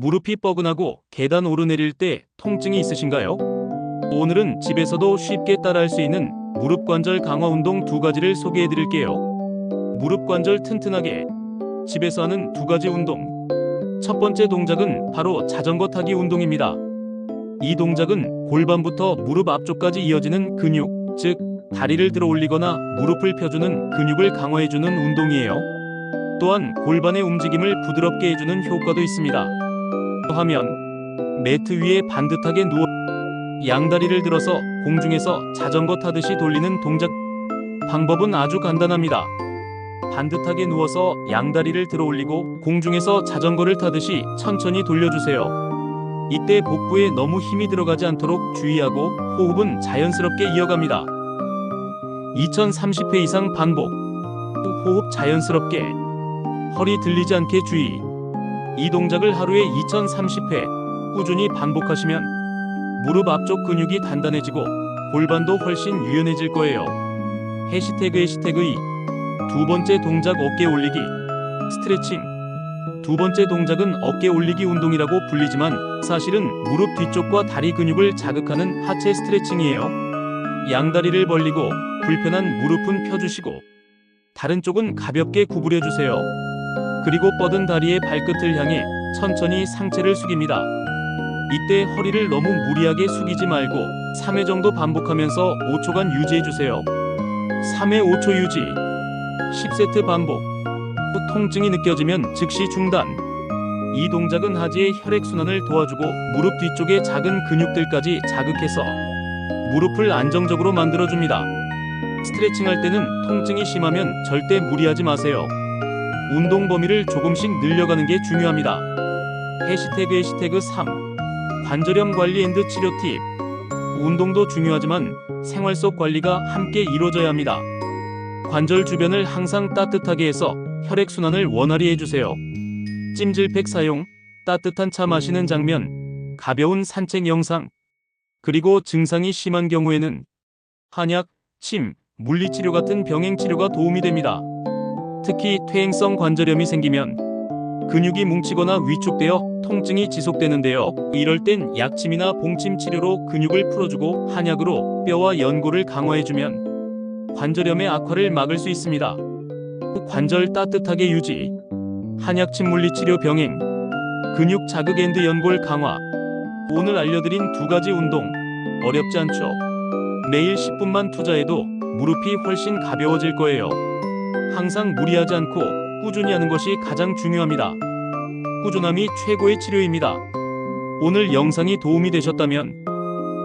무릎이 뻐근하고 계단 오르내릴 때 통증이 있으신가요? 오늘은 집에서도 쉽게 따라할 수 있는 무릎 관절 강화 운동 두 가지를 소개해 드릴게요. 무릎 관절 튼튼하게 집에서 하는 두 가지 운동. 첫 번째 동작은 바로 자전거 타기 운동입니다. 이 동작은 골반부터 무릎 앞쪽까지 이어지는 근육, 즉 다리를 들어 올리거나 무릎을 펴주는 근육을 강화해주는 운동이에요. 또한 골반의 움직임을 부드럽게 해주는 효과도 있습니다. 하면 매트 위에 반듯하게 누워 양다리를 들어서 공중에서 자전거 타듯이 돌리는 동작. 방법은 아주 간단합니다. 반듯하게 누워서 양다리를 들어 올리고 공중에서 자전거를 타듯이 천천히 돌려주세요. 이때 복부에 너무 힘이 들어가지 않도록 주의하고 호흡은 자연스럽게 이어갑니다. 2030회 이상 반복. 호흡 자연스럽게. 허리 들리지 않게 주의. 이 동작을 하루에 2030회 꾸준히 반복하시면 무릎 앞쪽 근육이 단단해지고 골반도 훨씬 유연해질 거예요. 해시태그 해시태그 2. 두 번째 동작 어깨 올리기. 스트레칭. 두 번째 동작은 어깨 올리기 운동이라고 불리지만 사실은 무릎 뒤쪽과 다리 근육을 자극하는 하체 스트레칭이에요. 양다리를 벌리고 불편한 무릎은 펴주시고 다른 쪽은 가볍게 구부려 주세요. 그리고 뻗은 다리의 발끝을 향해 천천히 상체를 숙입니다. 이때 허리를 너무 무리하게 숙이지 말고 3회 정도 반복하면서 5초간 유지해 주세요. 3회 5초 유지. 10세트 반복. 후 통증이 느껴지면 즉시 중단. 이 동작은 하지의 혈액순환을 도와주고 무릎 뒤쪽의 작은 근육들까지 자극해서 무릎을 안정적으로 만들어줍니다. 스트레칭 할 때는 통증이 심하면 절대 무리하지 마세요. 운동 범위를 조금씩 늘려가는 게 중요합니다. 해시태그 해시태그 3 관절염 관리 앤드 치료 팁 운동도 중요하지만 생활 속 관리가 함께 이루어져야 합니다. 관절 주변을 항상 따뜻하게 해서 혈액순환을 원활히 해주세요. 찜질팩 사용, 따뜻한 차 마시는 장면, 가벼운 산책 영상, 그리고 증상이 심한 경우에는 한약, 침, 물리치료 같은 병행 치료가 도움이 됩니다. 특히 퇴행성 관절염이 생기면 근육이 뭉치거나 위축되어 통증이 지속되는데요. 이럴 땐 약침이나 봉침 치료로 근육을 풀어주고 한약으로 뼈와 연골을 강화해주면 관절염의 악화를 막을 수 있습니다. 관절 따뜻하게 유지, 한약침 물리치료 병행, 근육 자극 앤드 연골 강화. 오늘 알려드린 두 가지 운동 어렵지 않죠? 매일 10분만 투자해도 무릎이 훨씬 가벼워질 거예요. 항상 무리하지 않고 꾸준히 하는 것이 가장 중요합니다. 꾸준함이 최고의 치료입니다. 오늘 영상이 도움이 되셨다면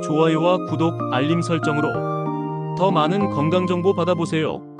좋아요와 구독, 알림 설정으로 더 많은 건강 정보 받아보세요.